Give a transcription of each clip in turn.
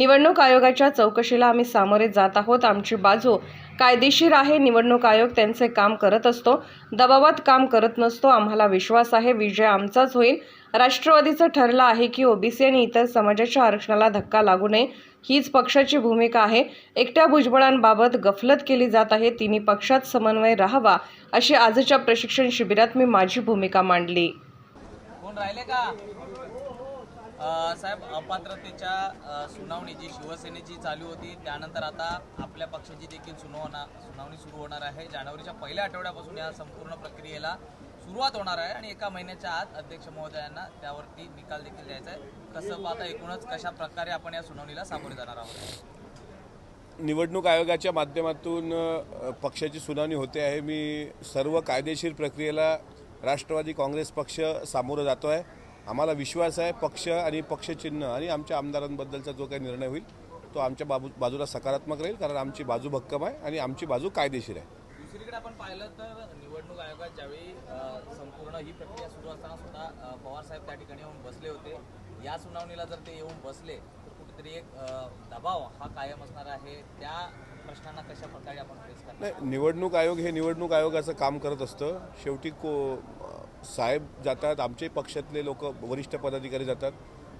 निवडणूक आयोगाच्या चौकशीला आम्ही सामोरे जात आहोत. आमची बाजू कायदेशीर आहे. निवडणूक आयोग त्यांचे काम करत असतो. दबावात काम करत नसतो. आम्हाला विश्वास आहे. विजय आमचाच होईल. राष्ट्रवादीचं ठरलं आहे की ओबीसी आणि इतर समाजाच्या आरक्षणाला धक्का लागू नये. हीच पक्षाची भूमिका आहे. एकट्या भुजबळांबाबत गफलत केली जात आहे. तिन्ही पक्षात समन्वय राहावा अशी आजच्या प्रशिक्षण शिबिरात मी माझी भूमिका मांडली. कोण राहिले का? साहेब अपात्रतेच्या सुनावणी जी शिवसेनेची चालू होती त्यानंतर आता आपल्या पक्षाची देखील सुनावणा सुनावणी सुरू होणार आहे. जानेवारीच्या पहिल्या आठवड्यापासून या संपूर्ण प्रक्रियेला सुरुवात होणार आहे आणि एका महिन्याच्या आत अध्यक्ष महोदयांना त्यावरती निकाल देखील द्यायचा आहे. कसं पाहता एकूणच कशा प्रकारे आपण या सुनावणीला सामोरे जाणार आहोत? निवडणूक आयोगाच्या माध्यमातून पक्षाची सुनावणी होते आहे. मी सर्व कायदेशीर प्रक्रियेला राष्ट्रवादी काँग्रेस पक्ष सामोरं जातो आहे आम्हाला विश्वास आहे पक्ष आणि पक्षचिन्ह आणि आमच्या आमदारांबद्दलचा जो काही निर्णय होईल तो आमच्या बाजू बाजूला सकारात्मक राहील कारण आमची बाजू भक्कम आहे आणि आमची बाजू कायदेशीर आहे. दुसरीकडे आपण पाहिलं तर निवडणूक आयोगात ज्यावेळी संपूर्ण ही प्रक्रिया सुरू असताना सुद्धा अ, पवार साहेब त्या ठिकाणी येऊन बसले होते. या सुनावणीला जर ते येऊन बसले तर कुठेतरी एक दबाव हा कायम असणार आहे. त्या प्रश्नांना कशा प्रकारे आपण फेस करणार? निवडणूक आयोग हे निवडणूक आयोगाचं काम करत असतं. शेवटी को साहेब जातात आमचे पक्षातले लोक वरिष्ठ पदाधिकारी जातात.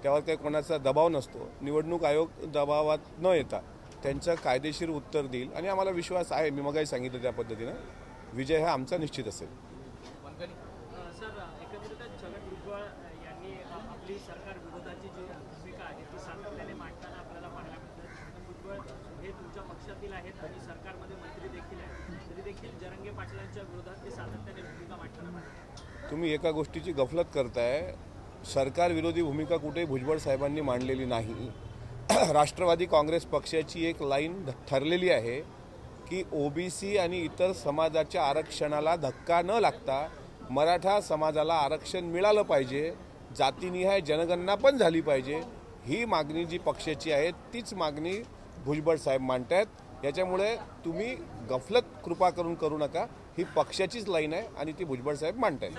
त्यावर काही कोणाचा दबाव नसतो. निवडणूक आयोग दबावात न येता त्यांचं कायदेशीर उत्तर देईल. आणि आम्हाला विश्वास आहे मी मगाही सांगितलं त्या पद्धतीनं. विजय हा आमचा निश्चित असेल. पक्षातील आहेत आणि सरकारमध्ये मंत्री देखील आहेत. तरी देखील जरंगे पाटलांच्या विरोधात ते सातत्याने तुम्ही एका गोष्टीची गफलत करताय. सरकार विरोधी भूमिका कुठेही भुजबळ साहेबांनी मांडलेली नाही. राष्ट्रवादी काँग्रेस पक्षाची एक लाईन ठरलेली आहे की ओबीसी आणि इतर समाजाच्या आरक्षणाला धक्का न लागता मराठा समाजाला आरक्षण मिळालं पाहिजे. जातीनिहाय जनगणना पण झाली पाहिजे. ही मागणी जी पक्षाची आहे तीच मागणी भुजबळ साहेब मांडत आहेत याच्यामुळे तुम्ही गफलत कृपा करून करू नका. ही पक्षाचीच लाईन आहे आणि ती भुजबळ साहेब मांडत आहेत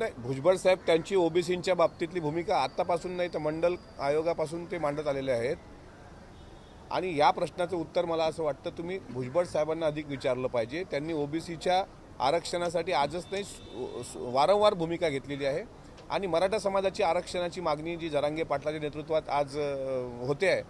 नाही भुजबळ साहेब त्यांची ओबीसींच्या बाबतीतली भूमिका आत्तापासून नाही तर मंडल आयोगापासून ते मांडत आलेले आहेत. आणि या प्रश्नाचं उत्तर मला असं वाटतं तुम्ही भुजबळ साहेबांना अधिक विचारलं पाहिजे. त्यांनी ओबीसीच्या आरक्षणासाठी आजच नाही वारंवार भूमिका घेतलेली आहे. आणि मराठा समाजाची आरक्षणाची मागणी जी जरांगे पाटलाच्या नेतृत्वात आज होते आहे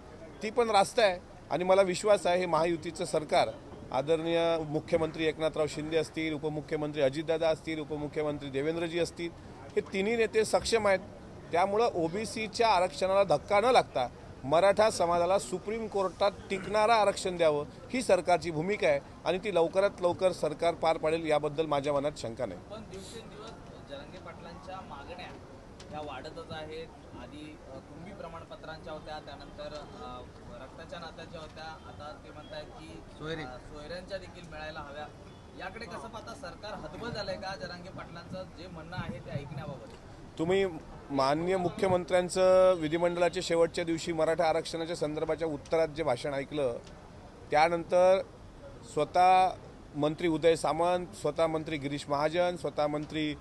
ती पण रास्त आहे. आणि मला विश्वास आहे हे महायुतीचं सरकार आदरणीय मुख्यमंत्री एकनाथराव शिंदे असतील उपमुख्यमंत्री अजितदादा असतील उपमुख्यमंत्री देवेंद्रजी असतील हे तिन्ही नेते सक्षम आहेत. त्यामुळं ओबीसीच्या आरक्षणाला धक्का न लागता मराठा समाजाला सुप्रीम कोर्टात टिकणारं आरक्षण द्यावं ही सरकारची भूमिका आहे आणि ती लवकरात लवकर सरकार पार पाडेल याबद्दल माझ्या मनात शंका नाही. पण दिवसेंदिवस पाटलांच्या मागण्या ह्या वाढतच आहेत. आधी कुंभी प्रमाणपत्रांच्या होत्या त्यानंतर रक्ताच्या नात्याच्या होत्या. आता ते म्हणतायत की अ, सोयऱ्यांच्या देखील मिळायला हव्या. याकडे कसं पाहता सरकार हतबल झालंय का? जरांगे पाटलांचं जे म्हणणं आहे ते ऐकण्याबाबत. तुम्ही माननीय मुख्यमंत्र्यांचं विधिमंडळाच्या शेवटच्या दिवशी मराठा आरक्षणाच्या संदर्भाच्या उत्तरात जे भाषण ऐकलं त्यानंतर स्वतः मंत्री उदय सामंत स्वतः मंत्री गिरीश महाजन स्वतः मंत्री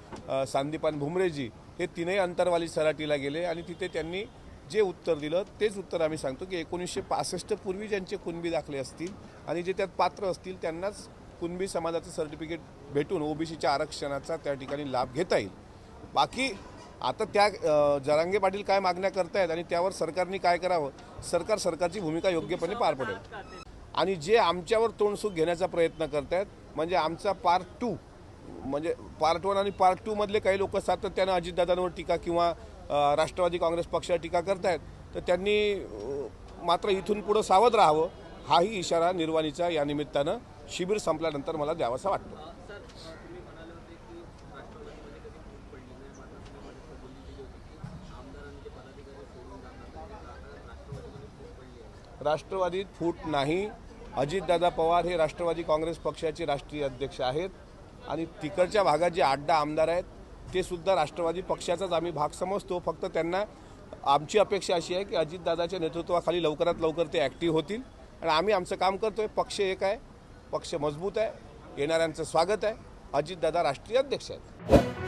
सांदीपान भुमरेजी हे तीनही अंतरवाली सराटीला गेले आणि तिथे त्यांनी जे उत्तर दिलं तेच उत्तर आम्ही सांगतो की एकोणीसशे पासष्ट पूर्वी ज्यांचे कुणबी दाखले असतील आणि जे त्यात पात्र असतील त्यांनाच कुणबी समाजाचं सर्टिफिकेट भेटून ओबीसीच्या आरक्षणाचा त्या ठिकाणी लाभ घेता येईल. बाकी आता त्या जरांगे पाटील काय मागण्या करतायत आणि त्यावर सरकारने काय करावं सरकार सरकारची भूमिका योग्यपणे पार पडेल. आणि जे आमच्यावर तोंडसूक घेण्याचा प्रयत्न करतायत म्हणजे आमचा पार्ट टू म्हणजे पार्ट वन आणि पार्ट टूमधले काही लोक सातत्यानं अजितदादांवर टीका किंवा राष्ट्रवादी काँग्रेस पक्षावर टीका करतायत तर त्यांनी मात्र इथून पुढं सावध राहावं हाही इशारा निर्वाणीचा या निमित्तानं शिबिर संपल्यानंतर मला द्यावासा वाटतो. फूट नाही राष्ट्रवादीत फूट नाही. अजितदादा पवार हे राष्ट्रवादी काँग्रेस पक्षाचे राष्ट्रीय अध्यक्ष आहेत आणि तिकडच्या भागात जे आड्डा आमदार आहेत ते सुद्धा राष्ट्रवादी पक्षाचाच आम्ही भाग समजतो. फक्त त्यांना आमची अपेक्षा अशी आहे की अजितदादाच्या नेतृत्वाखाली लवकरात लवकर ते ॲक्टिव्ह होतील. आणि आम्ही आमचं काम करतोय. पक्ष एक आहे. पक्ष मजबूत आहे. येणाऱ्यांचं स्वागत आहे. अजितदादा राष्ट्रीय अध्यक्ष आहेत.